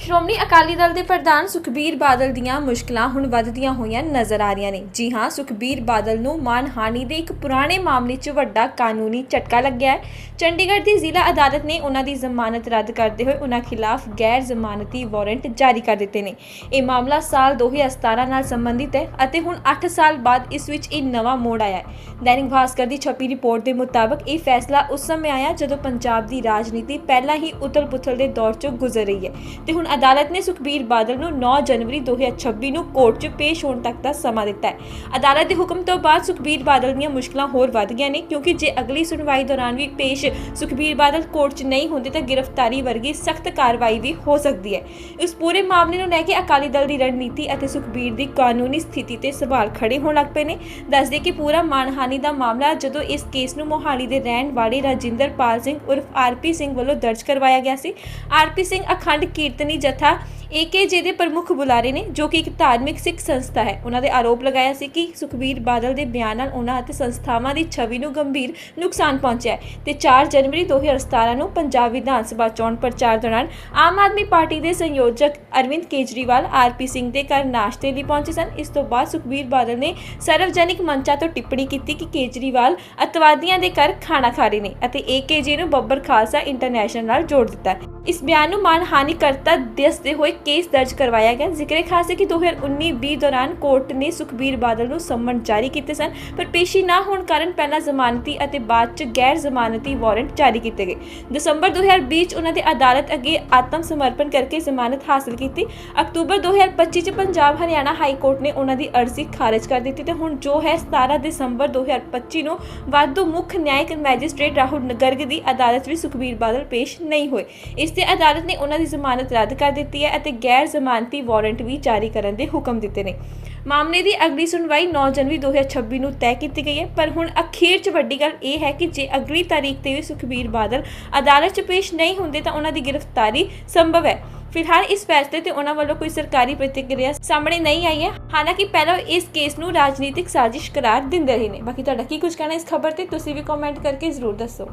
ਸ਼੍ਰੋਮਣੀ ਅਕਾਲੀ ਦਲ ਦੇ ਪ੍ਰਧਾਨ ਸੁਖਬੀਰ ਬਾਦਲ ਦੀਆਂ ਮੁਸ਼ਕਲਾਂ ਹੁਣ ਵੱਧਦੀਆਂ ਹੋਈਆਂ ਨਜ਼ਰ ਆ ਰਹੀਆਂ ਨੇ। ਜੀ ਹਾਂ, ਸੁਖਬੀਰ ਬਾਦਲ ਨੂੰ ਮਾਨਹਾਨੀ ਦੇ ਇੱਕ ਪੁਰਾਣੇ ਮਾਮਲੇ 'ਚ ਵੱਡਾ ਕਾਨੂੰਨੀ ਝਟਕਾ ਲੱਗਿਆ ਹੈ। ਚੰਡੀਗੜ੍ਹ ਦੀ ਜ਼ਿਲ੍ਹਾ ਅਦਾਲਤ ਨੇ ਉਹਨਾਂ ਦੀ ਜ਼ਮਾਨਤ ਰੱਦ ਕਰਦੇ ਹੋਏ ਉਹਨਾਂ ਖਿਲਾਫ ਗੈਰ ਜ਼ਮਾਨਤੀ ਵਾਰੰਟ ਜਾਰੀ ਕਰ ਦਿੱਤੇ ਨੇ। ਇਹ ਮਾਮਲਾ ਸਾਲ 2017 ਨਾਲ ਸੰਬੰਧਿਤ ਹੈ ਅਤੇ ਹੁਣ 8 ਸਾਲ ਬਾਅਦ ਇਸ ਵਿੱਚ ਇਹ ਨਵਾਂ ਮੋੜ ਆਇਆ ਹੈ। ਦੈਨਿਕ ਭਾਸਕਰ ਦੀ ਛਪੀ ਰਿਪੋਰਟ ਦੇ ਮੁਤਾਬਕ ਇਹ ਫੈਸਲਾ ਉਸ ਸਮੇਂ ਆਇਆ ਜਦੋਂ ਪੰਜਾਬ ਦੀ ਰਾਜਨੀਤੀ ਪਹਿਲਾਂ ਹੀ ਉਥਲ-ਪੁਥਲ ਦੇ ਦੌਰ 'ਚੋਂ ਗੁਜ਼ਰ ਰਹੀ ਹੈ ਤੇ ਹੁਣ ਅਦਾਲਤ ਨੇ ਸੁਖਬੀਰ ਬਾਦਲ ਨੂੰ 9 ਜਨਵਰੀ 2026 ਨੂੰ ਕੋਰਟ 'ਚ ਪੇਸ਼ ਹੋਣ ਤੱਕ ਦਾ ਸਮਾਂ ਦਿੱਤਾ ਹੈ। ਅਦਾਲਤ ਦੇ ਹੁਕਮ ਤੋਂ ਬਾਅਦ ਸੁਖਬੀਰ ਬਾਦਲ ਦੀਆਂ ਮੁਸ਼ਕਲਾਂ ਹੋਰ ਵੱਧ ਗਈਆਂ ਨੇ ਕਿਉਂਕਿ ਜੇ ਅਗਲੀ ਸੁਣਵਾਈ ਦੌਰਾਨ ਵੀ ਪੇਸ਼ ਸੁਖਬੀਰ ਬਾਦਲ ਕੋਰਟ 'ਚ ਨਹੀਂ ਹੁੰਦੇ ਤਾਂ ਗ੍ਰਿਫਤਾਰੀ ਵਰਗੀ ਸਖਤ ਕਾਰਵਾਈ ਵੀ ਹੋ ਸਕਦੀ ਹੈ। ਇਸ ਪੂਰੇ ਮਾਮਲੇ ਨੂੰ ਲੈ ਕੇ ਅਕਾਲੀ ਦਲ ਦੀ ਰਣਨੀਤੀ ਅਤੇ ਸੁਖਬੀਰ ਦੀ ਕਾਨੂੰਨੀ ਸਥਿਤੀ ਤੇ ਸਵਾਲ ਖੜੇ ਹੋਣ ਲੱਗ ਪਏ ਨੇ। ਦੱਸਦੇ ਕਿ ਪੂਰਾ ਮਾਨਹਾਨੀ ਦਾ ਮਾਮਲਾ ਜਦੋਂ ਇਸ ਕੇਸ ਨੂੰ ਮੋਹਾਲੀ ਦੇ ਰਹਿਣ ਵਾਲੇ ਰਾਜਿੰਦਰ ਪਾਲ ਸਿੰਘ ਉਰਫ ਆਰਪੀ ਸਿੰਘ ਵੱਲੋਂ ਦਰਜ ਕਰਵਾਇਆ ਗਿਆ ਸੀ। ਆਰਪੀ ਸਿੰਘ ਅਖੰਡ ਕੀਰਤਨੀ ਜਥਾ ਏਕੇਜੇ ਦੇ ਪ੍ਰਮੁੱਖ ਬੁਲਾਰੇ ਨੇ, ਜੋ ਕਿ ਇੱਕ ਧਾਰਮਿਕ ਸਿੱਖ ਸੰਸਥਾ ਹੈ ਉਹਨਾਂ ਦੇ ਆਰੋਪ ਲਗਾਇਆ ਸੀ ਕਿ ਸੁਖਬੀਰ ਬਾਦਲ ਦੇ ਬਿਆਨ ਨਾਲ ਉਹਨਾਂ ਅਤੇ ਸੰਸਥਾਵਾਂ ਦੀ ਛਵੀ ਨੂੰ ਗੰਭੀਰ ਨੁਕਸਾਨ ਪਹੁੰਚਿਆ ਹੈ ਤੇ 4 ਜਨਵਰੀ 2017 ਨੂੰ ਪੰਜਾਬ ਵਿਧਾਨ ਸਭਾ ਚੋਣ ਪ੍ਰਚਾਰ ਦੌਰਾਨ ਆਮ ਆਦਮੀ ਪਾਰਟੀ ਦੇ ਸੰਯੋਜਕ ਅਰਵਿੰਦ ਕੇਜਰੀਵਾਲ ਆਰਪੀ ਸਿੰਘ ਦੇ ਘਰ ਨਾਸ਼ਤੇ ਲਈ ਪਹੁੰਚੇ ਸਨ ਇਸ ਤੋਂ ਬਾਅਦ ਸੁਖਬੀਰ ਬਾਦਲ ਨੇ ਸਰਵਜਨਿਕ ਮੰਚਾਂ ਤੋਂ ਟਿੱਪਣੀ ਕੀਤੀ ਕਿ ਕੇਜਰੀਵਾਲ ਅਤਵਾਦੀਆਂ ਦੇ ਘਰ ਖਾਣਾ ਖਾ ਰਹੇ ਨੇ ਅਤੇ ਏਕੇਜੇ ਨੂੰ ਬੱਬਰ ਖਾਲਸਾ ਇੰਟਰਨੈਸ਼ਨਲ ਨਾਲ ਜੋੜ ਦਿੱਤਾ ਹੈ। ਇਸ ਬਿਆਨ ਨੂੰ ਮਾਨਹਾਨੀ ਕਰਤਾ ਦੱਸਦੇ ਹੋਏ ਕੇਸ ਦਰਜ ਕਰਵਾਇਆ ਗਿਆ। ਜ਼ਿਕਰ ਖਾਸ ਹੈ ਕਿ 2019-20 ਦੌਰਾਨ ਕੋਰਟ ਨੇ ਸੁਖਬੀਰ ਬਾਦਲ ਨੂੰ ਸੰਮਨ ਜਾਰੀ ਕੀਤੇ ਸਨ, ਪਰ ਪੇਸ਼ੀ ਨਾ ਹੋਣ ਕਾਰਨ ਪਹਿਲਾਂ ਜ਼ਮਾਨਤੀ ਅਤੇ ਬਾਅਦ ਚ ਗੈਰ ਜ਼ਮਾਨਤੀ ਵਾਰੰਟ ਜਾਰੀ ਕੀਤੇ ਗਏ। ਦਸੰਬਰ 2020 ਚ ਉਹਨਾਂ ਦੇ ਅਦਾਲਤ ਅੱਗੇ ਆਤਮ ਸਮਰਪਣ ਕਰਕੇ ਜ਼ਮਾਨਤ ਹਾਸਲ ਕੀਤੀ। ਅਕਤੂਬਰ 2025 ਚ ਪੰਜਾਬ ਹਰਿਆਣਾ ਹਾਈ ਕੋਰਟ ਨੇ ਉਹਨਾਂ ਦੀ ਅਰਜ਼ੀ ਖਾਰਜ ਕਰ ਦਿੱਤੀ ਤੇ ਹੁਣ ਜੋ ਹੈ 17 ਦਸੰਬਰ 2025 ਨੂੰ ਵਾਧੂ ਮੁੱਖ ਨਿਆਇਕ ਮੈਜਿਸਟ੍ਰੇਟ ਰਾਹੁਲ ਨਗਰਗ ਦੀ ਅਦਾਲਤ ਵਿੱਚ ਸੁਖਬੀਰ ਬਾਦਲ ਪੇਸ਼ ਨਹੀਂ ਹੋਏ। ਇਸ ਇਸ ਤੇ ਅਦਾਲਤ ਨੇ ਉਹਨਾਂ ਦੀ ਜ਼ਮਾਨਤ ਰੱਦ ਕਰ ਦਿੱਤੀ ਹੈ ਅਤੇ ਗੈਰ ਜ਼ਮਾਨਤੀ ਵਾਰੰਟ ਵੀ ਜਾਰੀ ਕਰਨ ਦੇ ਹੁਕਮ ਦਿੱਤੇ ਨੇ। ਮਾਮਲੇ ਦੀ ਅਗਲੀ ਸੁਣਵਾਈ 9 ਜਨਵਰੀ 2026 ਨੂੰ ਤੈਅ ਕੀਤੀ ਗਈ ਹੈ, ਪਰ ਹੁਣ ਅਖੀਰ 'ਚ ਵੱਡੀ ਗੱਲ ਇਹ ਹੈ ਕਿ ਜੇ ਅਗਲੀ ਤਾਰੀਖ ਤੇ ਵੀ ਸੁਖਬੀਰ ਬਾਦਲ ਅਦਾਲਤ 'ਚ ਪੇਸ਼ ਨਹੀਂ ਹੁੰਦੇ ਤਾਂ ਉਹਨਾਂ ਦੀ ਗ੍ਰਿਫਤਾਰੀ ਸੰਭਵ ਹੈ। ਫਿਲਹਾਲ ਇਸ ਫੈਸਲੇ ਤੇ ਉਹਨਾਂ ਵੱਲੋਂ ਕੋਈ ਸਰਕਾਰੀ ਪ੍ਰਤੀਕਿਰਿਆ ਸਾਹਮਣੇ ਨਹੀਂ ਆਈ ਹੈ। ਹਾਲਾਂਕਿ ਪਹਿਲਾਂ ਇਸ ਕੇਸ ਨੂੰ ਰਾਜਨੀਤਿਕ ਸਾਜ਼ਿਸ਼ ਕਰਾਰ ਦਿੰਦੇ ਰਹੇ ਨੇ। ਬਾਕੀ ਤੁਹਾਡਾ ਕੀ ਕੁਝ ਕਹਿਣਾ ਇਸ ਖਬਰ ਤੇ, ਤੁਸੀਂ ਵੀ ਕਮੈਂਟ ਕਰਕੇ ਜ਼ਰੂਰ ਦੱਸੋ।